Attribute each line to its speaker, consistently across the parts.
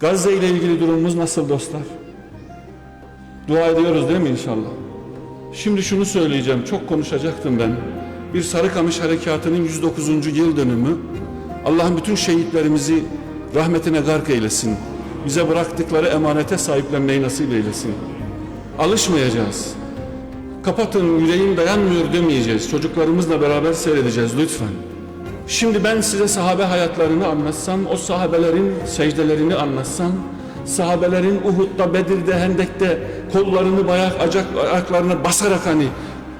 Speaker 1: Gazze ile ilgili durumumuz nasıl dostlar? Dua ediyoruz değil mi inşallah? Şimdi şunu söyleyeceğim, çok konuşacaktım ben. Bir Sarıkamış Harekatı'nın 109. yıl dönümü. Allah'ın bütün şehitlerimizi rahmetine gark eylesin. Bize bıraktıkları emanete sahiplenmeyi nasip eylesin. Alışmayacağız. Kapatın yüreğim dayanmıyor demeyeceğiz. Çocuklarımızla beraber seyredeceğiz lütfen. Şimdi ben size sahabe hayatlarını anlatsam, o sahabelerin secdelerini anlatsam, sahabelerin Uhud'da, Bedir'de, Hendek'te kollarını bayak, acak, ayaklarına basarak hani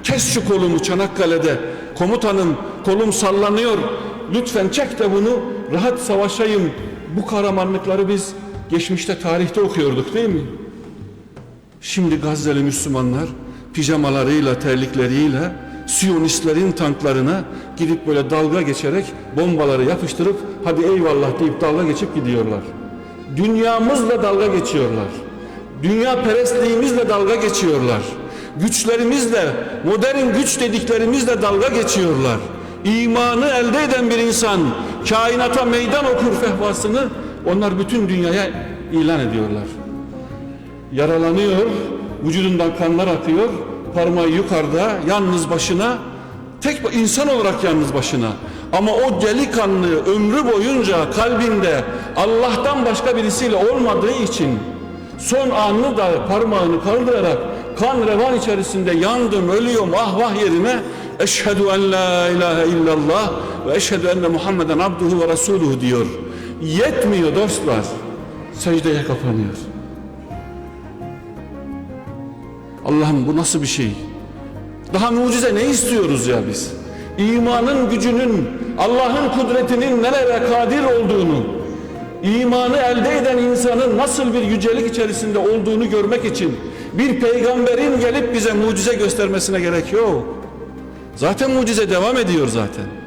Speaker 1: kes şu kolumu Çanakkale'de komutanım kolum sallanıyor lütfen çek de bunu rahat savaşayım bu kahramanlıkları biz geçmişte tarihte okuyorduk değil mi? Şimdi Gazze'li Müslümanlar pijamalarıyla, terlikleriyle Siyonistlerin tanklarına gidip böyle dalga geçerek bombaları yapıştırıp hadi eyvallah deyip dalga geçip gidiyorlar. Dünyamızla dalga geçiyorlar. Dünya perestliğimizle dalga geçiyorlar. Güçlerimizle, modern güç dediklerimizle dalga geçiyorlar. İmanı elde eden bir insan kainata meydan okur fehvasını onlar bütün dünyaya ilan ediyorlar yaralanıyor, vücudundan kanlar akıyor, parmağı yukarıda, yalnız başına, tek insan olarak yalnız başına. Ama o delikanlı ömrü boyunca kalbinde Allah'tan başka birisiyle olmadığı için son anını da parmağını kaldırarak kan revan içerisinde yandım, ölüyorum, ah vah yerine eşhedü en la ilahe illallah ve eşhedü enne Muhammeden abduhu ve resuluhu diyor. Yetmiyor dostlar. Secdeye kapanıyor. Allah'ım bu nasıl bir şey? Daha mucize ne istiyoruz ya biz? İmanın gücünün, Allah'ın kudretinin nelere kadir olduğunu, imanı elde eden insanın nasıl bir yücelik içerisinde olduğunu görmek için bir peygamberin gelip bize mucize göstermesine gerek yok. Zaten mucize devam ediyor zaten.